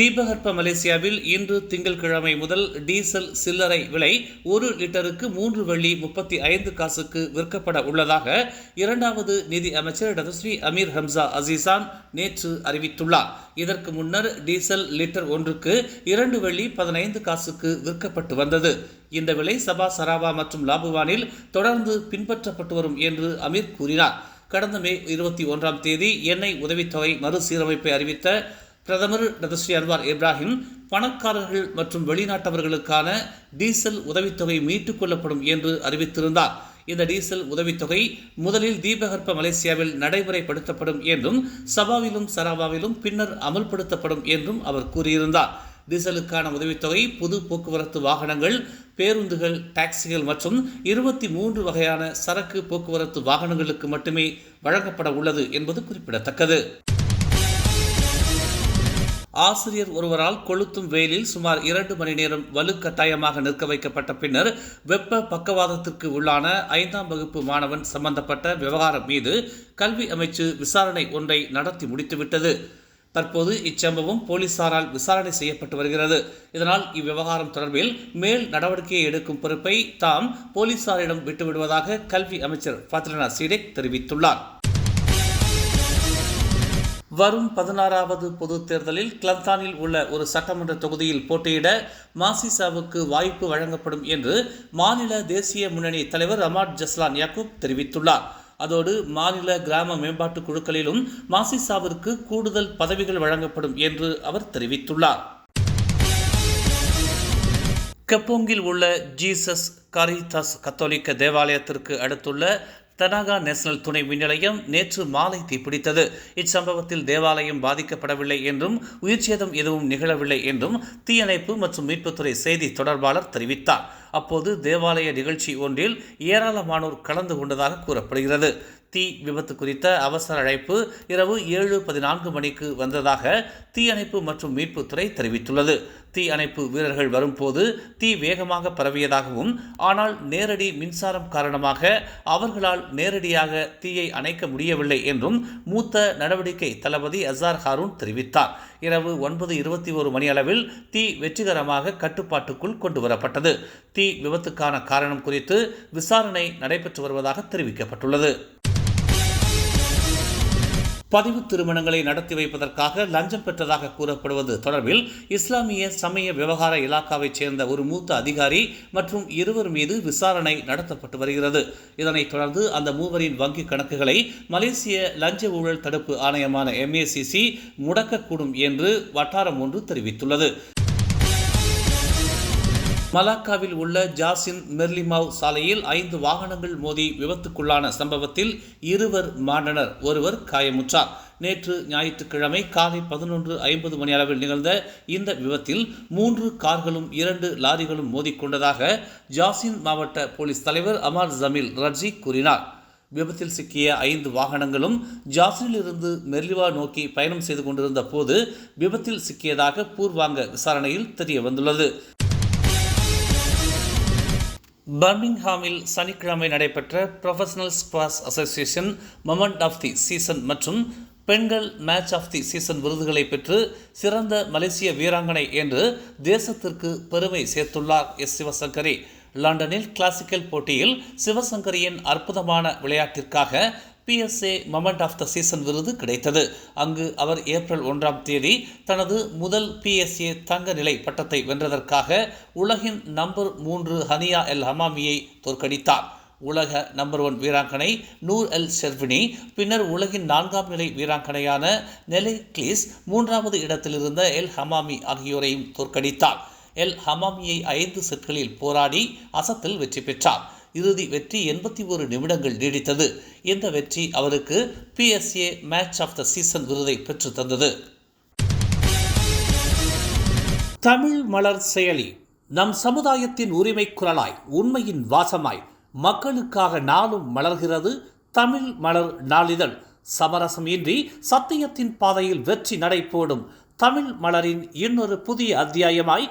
தீபகற்ப மலேசியாவில் இன்று திங்கட்கிழமை முதல் டீசல் சில்லறை விலை ஒரு லிட்டருக்கு மூன்று வெள்ளி முப்பத்தி ஐந்து காசுக்கு விற்கப்பட உள்ளதாக இரண்டாவது நிதி அமைச்சர் டதஸ்ரீ அமீர் ஹம்சா அசீசான் நேற்று அறிவித்துள்ளார். இதற்கு முன்னர் டீசல் லிட்டர் ஒன்றுக்கு இரண்டு வெள்ளி பதினைந்து காசுக்கு விற்கப்பட்டு வந்தது. இந்த விலை சபா சராவா மற்றும் லாபுவானில் தொடர்ந்து பின்பற்றப்பட்டு வரும் என்று அமீர் கூறினார். கடந்த மே இருபத்தி ஒன்றாம் தேதி எண்ணெய் உதவித்தொகை மறுசீரமைப்பை அறிவித்த பிரதமர் டதஸ்ரீ அன்வார் இப்ராஹிம் பணக்காரர்கள் மற்றும் வெளிநாட்டவர்களுக்கான டீசல் உதவித்தொகை மீட்டுக் கொள்ளப்படும் என்று அறிவித்திருந்தார். இந்த டீசல் உதவித்தொகை முதலில் தீபகற்ப மலேசியாவில் நடைமுறைப்படுத்தப்படும் என்றும் சபாவிலும் சராபாவிலும் பின்னர் அமல்படுத்தப்படும் என்றும் அவர் கூறியிருந்தார். டீசலுக்கான உதவித்தொகை பொது போக்குவரத்து வாகனங்கள் பேருந்துகள் டாக்ஸிகள் மற்றும் இருபத்தி மூன்று வகையான சரக்கு போக்குவரத்து வாகனங்களுக்கு மட்டுமே வழங்கப்பட உள்ளது என்பது குறிப்பிடத்தக்கது. ஆசிரியர் ஒருவரால் கொளுத்தும் வெயிலில் சுமார் இரண்டு மணி நேரம் வலுக்கட்டாயமாக நிற்க வைக்கப்பட்ட பின்னர் வெப்ப பக்கவாதத்திற்கு உள்ளான ஐந்தாம் வகுப்பு மாணவன் சம்பந்தப்பட்ட விவகாரம் மீது கல்வி அமைச்சு விசாரணை ஒன்றை நடத்தி முடித்துவிட்டது. தற்போது இச்சம்பவம் போலீசாரால் விசாரணை செய்யப்பட்டு வருகிறது. இதனால் இவ்விவகாரம் தொடர்பில் மேல் நடவடிக்கையை எடுக்கும் பொறுப்பை தாம் போலீசாரிடம் விட்டுவிடுவதாக கல்வி அமைச்சர் ஃபாத்திரனா சீடேக் தெரிவித்துள்ளார். வரும் பதினாறாவது பொதுத் தேர்தலில் கிளந்தானில் உள்ள ஒரு சட்டமன்ற தொகுதியில் போட்டியிட மாசிசாவுக்கு வாய்ப்பு வழங்கப்படும் என்று மாநில தேசிய முன்னணி தலைவர் ரமாட் ஜஸ்லான் யாக்கூப் தெரிவித்துள்ளார். அதோடு மாநில கிராம மேம்பாட்டு குழுக்களிலும் மாசிசாவிற்கு கூடுதல் பதவிகள் வழங்கப்படும் என்று அவர் தெரிவித்துள்ளார். கப்போங்கில் உள்ள ஜீசஸ் காரிதாஸ் கத்தோலிக்க தேவாலயத்திற்கு அடுத்துள்ள தனாகா நேஷனல் துணை மின் நிலையம் நேற்று மாலை தீப்பிடித்தது. இச்சம்பவத்தில் தேவாலயம் பாதிக்கப்படவில்லை என்றும் உயிர்ச்சேதம் எதுவும் நிகழவில்லை என்றும் தீயணைப்பு மற்றும் மீட்புத்துறை செய்தி தொடர்பாளர் தெரிவித்தார். அப்போது தேவாலய நிகழ்ச்சி ஒன்றில் ஏராளமானோர் கலந்து கொண்டதாக கூறப்படுகிறது. தீ விபத்து குறித்த அவசர அழைப்பு இரவு ஏழு பதினான்கு மணிக்கு வந்ததாக தீயணைப்பு மற்றும் மீட்புத்துறை தெரிவித்துள்ளது. தீ அணைப்பு வீரர்கள் வரும்போது தீ வேகமாக பரவியதாகவும் ஆனால் நேரடி மின்சாரம் காரணமாக அவர்களால் நேரடியாக தீயை அணைக்க முடியவில்லை என்றும் மூத்த நடவடிக்கை தளபதி அசார் ஹாரூன் தெரிவித்தார். இரவு ஒன்பது இருபத்தி ஒரு மணி அளவில் தீ வெற்றிகரமாக கட்டுப்பாட்டுக்குள் கொண்டு வரப்பட்டது தீ விபத்துக்கான காரணம் குறித்து விசாரணை நடைபெற்று வருவதாக தெரிவிக்கப்பட்டுள்ளது. பதிவு திருமணங்களை நடத்தி வைப்பதற்காக லஞ்சம் பெற்றதாக கூறப்படுவது தொடர்பில் இஸ்லாமிய சமய விவகார இலாக்காவைச் சேர்ந்த ஒரு மூத்த அதிகாரி மற்றும் இருவர் மீது விசாரணை நடத்தப்பட்டு வருகிறது. இதனைத் தொடர்ந்து அந்த மூவரின் வங்கிக் கணக்குகளை மலேசிய லஞ்ச ஊழல் தடுப்பு ஆணையமான எம்ஏசிசி முடக்கக்கூடும் என்று வட்டாரம் ஒன்று தெரிவித்துள்ளது. மலாக்காவில் உள்ள ஜாசின் மெர்லிமாவ் சாலையில் ஐந்து வாகனங்கள் மோதி விபத்துக்குள்ளான சம்பவத்தில் இருவர் மாண்டனர் ஒருவர் காயமுற்றார். நேற்று ஞாயிற்றுக்கிழமை காலை பதினொன்று ஐம்பது மணி அளவில் நிகழ்ந்த இந்த விபத்தில் மூன்று கார்களும் இரண்டு லாரிகளும் மோதிக்கொண்டதாக ஜாசின் மாவட்ட போலீஸ் தலைவர் அமார் ஜமீல் ரஜி கூறினார். விபத்தில் சிக்கிய ஐந்து வாகனங்களும் ஜாசிலிருந்து மெர்லிவா நோக்கி பயணம் செய்து கொண்டிருந்த போது விபத்தில் சிக்கியதாக பூர்வாங்க விசாரணையில் தெரிய வந்துள்ளது பர்மிங்ஹாமில் சனிக்கிழமை நடைபெற்ற professional squash association moment of the season மற்றும் பெண்கள் மேட்ச் ஆஃப் தி சீசன் விருதுகளை பெற்று சிறந்த மலேசிய வீராங்கனை என்று தேசத்திற்கு பெருமை சேர்த்துள்ளார் எஸ் சிவசங்கரி. லண்டனில் கிளாசிக்கல் போட்டியில் சிவசங்கரியின் அற்புதமான விளையாட்டிற்காக PSA moment of the season விருது கிடைத்தது. அங்கு அவர் ஏப்ரல் ஒன்றாம் தேதி தனது முதல் பிஎஸ்ஏ தங்க நிலை பட்டத்தை வென்றதற்காக உலகின் நம்பர் மூன்று ஹனியா எல் ஹமாமியை தோற்கடித்தார். உலக நம்பர் ஒன் வீராங்கனை நூர் எல் ஷெர்வினி பின்னர் உலகின் நான்காம் நிலை வீராங்கனையான நெலை கிளீஸ் மூன்றாவது இடத்திலிருந்த எல் ஹமாமி ஆகியோரையும் தோற்கடித்தார். எல் ஹமாமியை ஐந்து செட்களில் போராடி அசத்தில் வெற்றி பெற்றார். இறுதி வெற்றி எண்பத்தி ஒரு நிமிடங்கள் நீடித்தது. இந்த வெற்றி அவருக்கு PSA match of the season விருதை பெற்று தந்தது. தமிழ் மலர் செயலி நம் சமுதாயத்தின் உரிமை குரலாய் உண்மையின் வாசமாய் மக்களுக்காக நாளும் மலர்கிறது தமிழ் மலர் நாளிதழ். சமரசம் இன்றி சத்தியத்தின் பாதையில் வெற்றி நடை போடும் தமிழ் மலரின் இன்னொரு புதிய அத்தியாயமாய்